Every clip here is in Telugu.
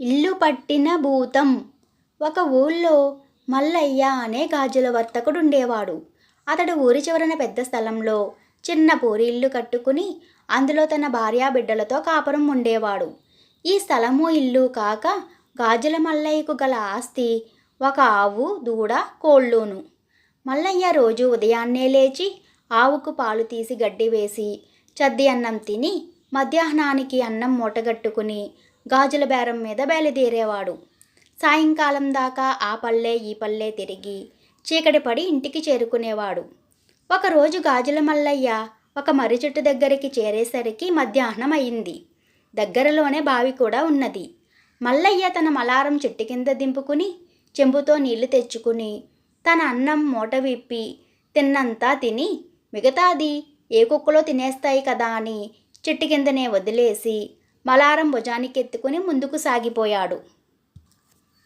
ఇల్లు పట్టిన భూతం. ఒక ఊళ్ళో మల్లయ్య అనే గాజుల వర్తకుడు ఉండేవాడు అతడు ఊరి చివరన పెద్ద స్థలంలో చిన్న పూరి ఇల్లు కట్టుకుని అందులో తన భార్యా బిడ్డలతో కాపురం ఉండేవాడు. ఈ స్థలము ఇల్లు కాక గాజుల మల్లయ్యకు గల ఆస్తి ఒక ఆవు దూడ కోళ్ళును. మల్లయ్య రోజు ఉదయాన్నే లేచి ఆవుకు పాలు తీసి గడ్డి వేసి చద్ది అన్నం తిని మధ్యాహ్నానికి అన్నం మూటగట్టుకుని గాజుల బేరం మీద బయలుదేరేవాడు. సాయంకాలం దాకా ఆ పల్లె ఈ పల్లె తిరిగి చీకటి పడి ఇంటికి చేరుకునేవాడు. ఒకరోజు గాజుల మల్లయ్య ఒక మర్రి చెట్టు దగ్గరికి చేరేసరికి మధ్యాహ్నం అయింది. దగ్గరలోనే బావి కూడా ఉన్నది. మల్లయ్య తన మలారం చెట్టు కింద దింపుకుని చెంబుతో నీళ్ళు తెచ్చుకుని తన అన్నం మూట విప్పి తిన్నంతా తిని మిగతాది ఏ కుక్కలో తినేస్తాయి కదా అని చెట్టు కిందనే వదిలేసి మలారం భుజానికి ఎత్తుకుని ముందుకు సాగిపోయాడు.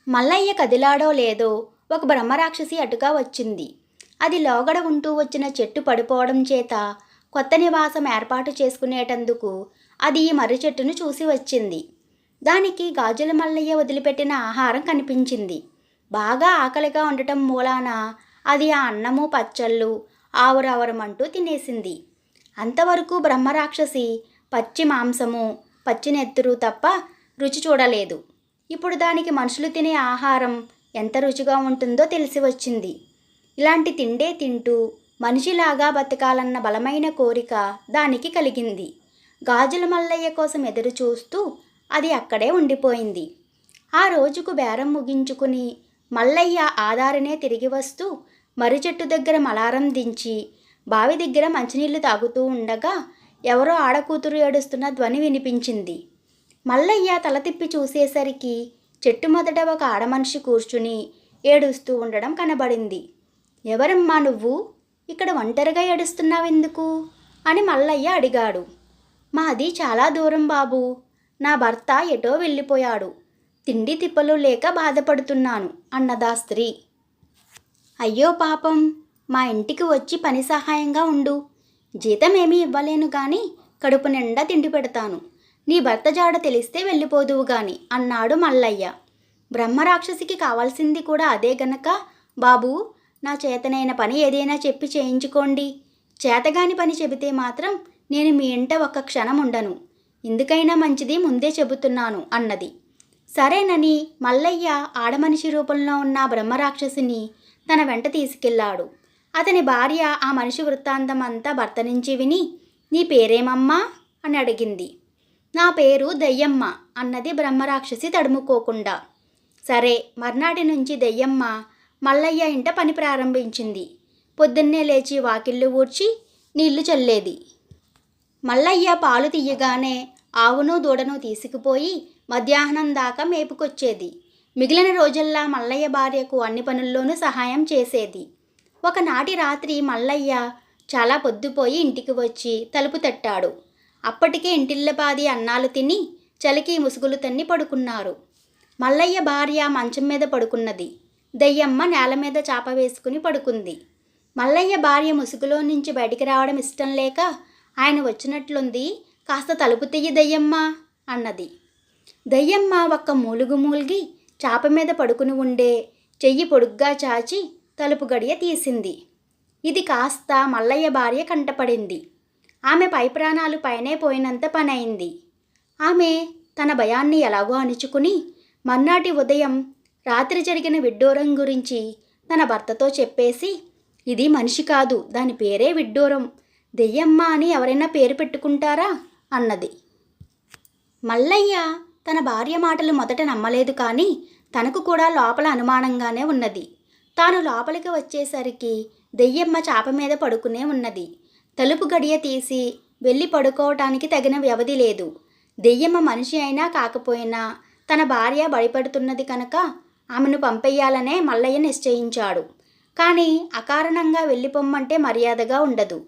మల్లయ్య కదిలాడో లేదో ఒక బ్రహ్మరాక్షసి అటుగా వచ్చింది. అది లోగడ ఉంటూ వచ్చిన చెట్టు పడిపోవడం చేత కొత్త నివాసం ఏర్పాటు చేసుకునేటందుకు అది ఈ మర్రి చెట్టును చూసి వచ్చింది. దానికి గాజుల మల్లయ్య వదిలిపెట్టిన ఆహారం కనిపించింది. బాగా ఆకలిగా ఉండటం మూలాన అది ఆ అన్నము పచ్చళ్ళు ఆవురవరమంటూ తినేసింది. అంతవరకు బ్రహ్మరాక్షసి పచ్చి మాంసము పచ్చినెత్తురు తప్ప రుచి చూడలేదు. ఇప్పుడు దానికి మనుషులు తినే ఆహారం ఎంత రుచిగా ఉంటుందో తెలిసి వచ్చింది. ఇలాంటి తిండే తింటూ మనిషిలాగా బతకాలన్న బలమైన కోరిక దానికి కలిగింది. గాజుల మల్లయ్య కోసం ఎదురు చూస్తూ అది అక్కడే ఉండిపోయింది. ఆ రోజుకు బేరం ముగించుకుని మల్లయ్య ఆధారనే తిరిగి వస్తూ మర్రి చెట్టు దగ్గర మలారం దించి బావి దగ్గర మంచినీళ్ళు తాగుతూ ఉండగా ఎవరో ఆడకూతురు ఏడుస్తున్న ధ్వని వినిపించింది. మల్లయ్య తల తిప్పి చూసేసరికి చెట్టు మొదట ఒక ఆడమనిషి కూర్చుని ఏడుస్తూ ఉండడం కనబడింది. ఎవరమ్మా నువ్వు? ఇక్కడ ఒంటరిగా ఏడుస్తున్నావెందుకు? అని మల్లయ్య అడిగాడు. మాది చాలా దూరం బాబు. నా భర్త ఎటో వెళ్ళిపోయాడు. తిండి తిప్పలు లేక బాధపడుతున్నాను అన్నదా స్త్రీ. అయ్యో పాపం మా ఇంటికి వచ్చి పని సహాయంగా ఉండు. జీతం ఏమీ ఇవ్వలేను కానీ కడుపు నిండా తిండి పెడతాను. నీ భర్త జాడ తెలిస్తే వెళ్ళిపోదువు గాని అన్నాడు మల్లయ్య. బ్రహ్మరాక్షసికి కావాల్సింది కూడా అదే గనక. బాబు నా చేతనైన పని ఏదైనా చెప్పి చేయించుకోండి. చేతగాని పని చెబితే మాత్రం నేను మీ ఇంట ఒక్క క్షణం ఉండను. ఎందుకైనా మంచిది ముందే చెబుతున్నాను అన్నది. సరేనని మల్లయ్య ఆడమనిషి రూపంలో ఉన్న బ్రహ్మరాక్షసిని తన వెంట తీసుకెళ్ళాడు అతని భార్య ఆ మనిషి వృత్తాంతం అంతా భర్త నుంచి విని నీ పేరేమమ్మా? అని అడిగింది. నా పేరు దయ్యమ్మ అన్నది బ్రహ్మరాక్షసి తడుముకోకుండా. సరే మర్నాటి నుంచి దయ్యమ్మ మల్లయ్య ఇంట పని ప్రారంభించింది. పొద్దున్నే లేచి వాకిళ్ళు ఊడ్చి నీళ్ళు చల్లేది. మల్లయ్య పాలు తీయగానే ఆవును దూడను తీసుకుపోయి మధ్యాహ్నం దాకా మేపుకొచ్చేది. మిగిలిన రోజుల్లా మల్లయ్య భార్యకు అన్ని పనుల్లోనూ సహాయం చేసేది. ఒకనాటి రాత్రి మల్లయ్య చాలా పొద్దుపోయి ఇంటికి వచ్చి తలుపు తట్టాడు. అప్పటికే ఇంటిల్లపాది అన్నాలు తిని చలికి ముసుగులు తన్ని పడుకున్నారు. మల్లయ్య భార్య మంచం మీద పడుకున్నది. దయ్యమ్మ నేల మీద చాప వేసుకుని పడుకుంది. మల్లయ్య భార్య ముసుగులో నుంచి బయటికి రావడం ఇష్టం లేక ఆయన వచ్చినట్లుంది కాస్త తలుపు తెయ్యి దయ్యమ్మ అన్నది. దయ్యమ్మ ఒక్క మూలుగు మూలిగి చాప మీద పడుకుని ఉండే చెయ్యి పొడుగ్గా చాచి తలుపు గడియ తీసింది. ఇది కాస్త మల్లయ్య భార్య కంటపడింది. ఆమె పై ప్రాణాలు పైనే పోయినంత పనైంది. ఆమె తన భయాన్ని ఎలాగో అణుచుకుని మర్నాటి ఉదయం రాత్రి జరిగిన విడ్డూరం గురించి తన భర్తతో చెప్పేసి ఇది మనిషి కాదు దాని పేరే విడ్డూరం. దెయ్యమ్మ అని ఎవరైనా పేరు పెట్టుకుంటారా? అన్నది. మల్లయ్య తన భార్య మాటలు మొదట నమ్మలేదు కానీ తనకు కూడా లోపల అనుమానంగానే ఉన్నది. తాను లోపలికి వచ్చేసరికి దెయ్యమ్మ చాప మీద పడుకునే ఉన్నది. తలుపు గడియ తీసి వెళ్ళి పడుకోవటానికి తగిన వ్యవధి లేదు. దెయ్యమ్మ మనిషి అయినా కాకపోయినా తన భార్య భయపడుతున్నది కనుక ఆమెను పంపేయాలనే మల్లయ్య నిశ్చయించాడు. కానీ అకారణంగా వెళ్ళిపోమ్మంటే మర్యాదగా ఉండదు.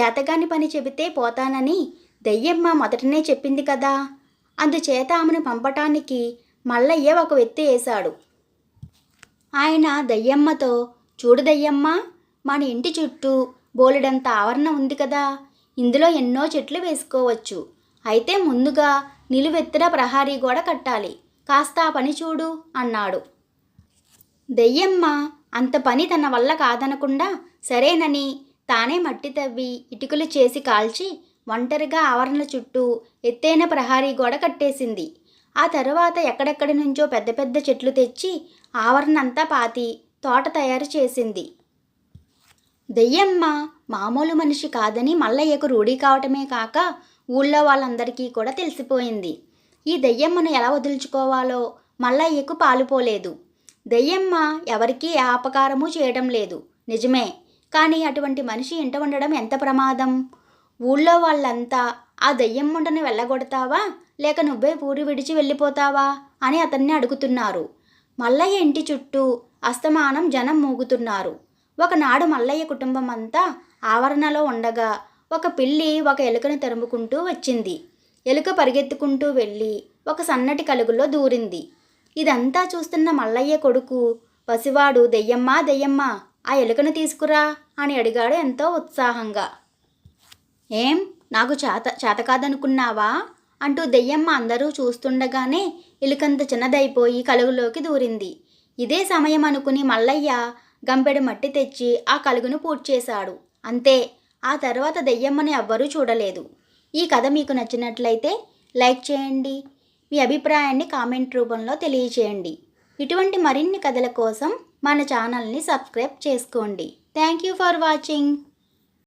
చేతగాని పని చెబితే పోతానని దెయ్యమ్మ మొదటనే చెప్పింది కదా. అందుచేత ఆమెను పంపటానికి మల్లయ్య ఒక వెత్తి వేశాడు. ఆయన దయ్యమ్మతో చూడు దయ్యమ్మ మన ఇంటి చుట్టూ బోలెడంత ఆవరణ ఉంది కదా ఇందులో ఎన్నో చెట్లు వేసుకోవచ్చు. అయితే ముందుగా నిలువెత్తిన ప్రహారీ గోడ కట్టాలి. కాస్త ఆ పని చూడు అన్నాడు. దెయ్యమ్మ అంత పని తన వల్ల కాదనకుండా సరేనని తానే మట్టి తవ్వి ఇటుకలు చేసి కాల్చి ఒంటరిగా ఆవరణల చుట్టూ ఎత్తైన ప్రహారీ గోడ కట్టేసింది. ఆ తర్వాత ఎక్కడెక్కడి నుంచో పెద్ద పెద్ద చెట్లు తెచ్చి ఆవరణ అంతా పాతి తోట తయారు చేసింది. దెయ్యమ్మ మామూలు మనిషి కాదని మల్లయ్యకు రూఢీ కావటమే కాక ఊళ్ళో వాళ్ళందరికీ కూడా తెలిసిపోయింది. ఈ దెయ్యమ్మను ఎలా వదులుచుకోవాలో మల్లయ్యకు పాలుపోలేదు దెయ్యమ్మ ఎవరికీ ఏ అపకారము చేయడం లేదు. నిజమే కానీ అటువంటి మనిషి ఇంట ఉండడం ఎంత ప్రమాదం? ఊళ్ళో వాళ్ళంతా ఆ దెయ్యం వెళ్ళగొడతావా? లేక నువ్వే ఊరు విడిచి వెళ్ళిపోతావా? అని అతన్ని అడుగుతున్నారు. మల్లయ్య ఇంటి చుట్టూ అస్తమానం జనం మూగుతున్నారు. ఒకనాడు మల్లయ్య కుటుంబం అంతా ఆవరణలో ఉండగా ఒక పిల్లి ఒక ఎలుకను తరుముకుంటూ వచ్చింది. ఎలుక పరిగెత్తుకుంటూ వెళ్ళి ఒక సన్నటి కలుగులో దూరింది. ఇదంతా చూస్తున్న మల్లయ్య కొడుకు పసివాడు దెయ్యమ్మా దెయ్యమ్మా ఆ ఎలుకను తీసుకురా అని అడిగాడు ఎంతో ఉత్సాహంగా. ఏం? నాకు చేత చేత కాదనుకున్నావా? అంటూ దెయ్యమ్మ అందరూ చూస్తుండగానే ఇలుకంత చిన్నదైపోయి కలుగులోకి దూరింది. ఇదే సమయం అనుకుని మల్లయ్య గంపెడు మట్టి తెచ్చి ఆ కలుగును పూడ్చేశాడు. అంతే ఆ తర్వాత దెయ్యమ్మని ఎవ్వరూ చూడలేదు. ఈ కథ మీకు నచ్చినట్లయితే లైక్ చేయండి మీ అభిప్రాయాన్ని కామెంట్ రూపంలో తెలియచేయండి. ఇటువంటి మరిన్ని కథల కోసం మన ఛానల్ని సబ్స్క్రైబ్ చేసుకోండి. Thank you for watching.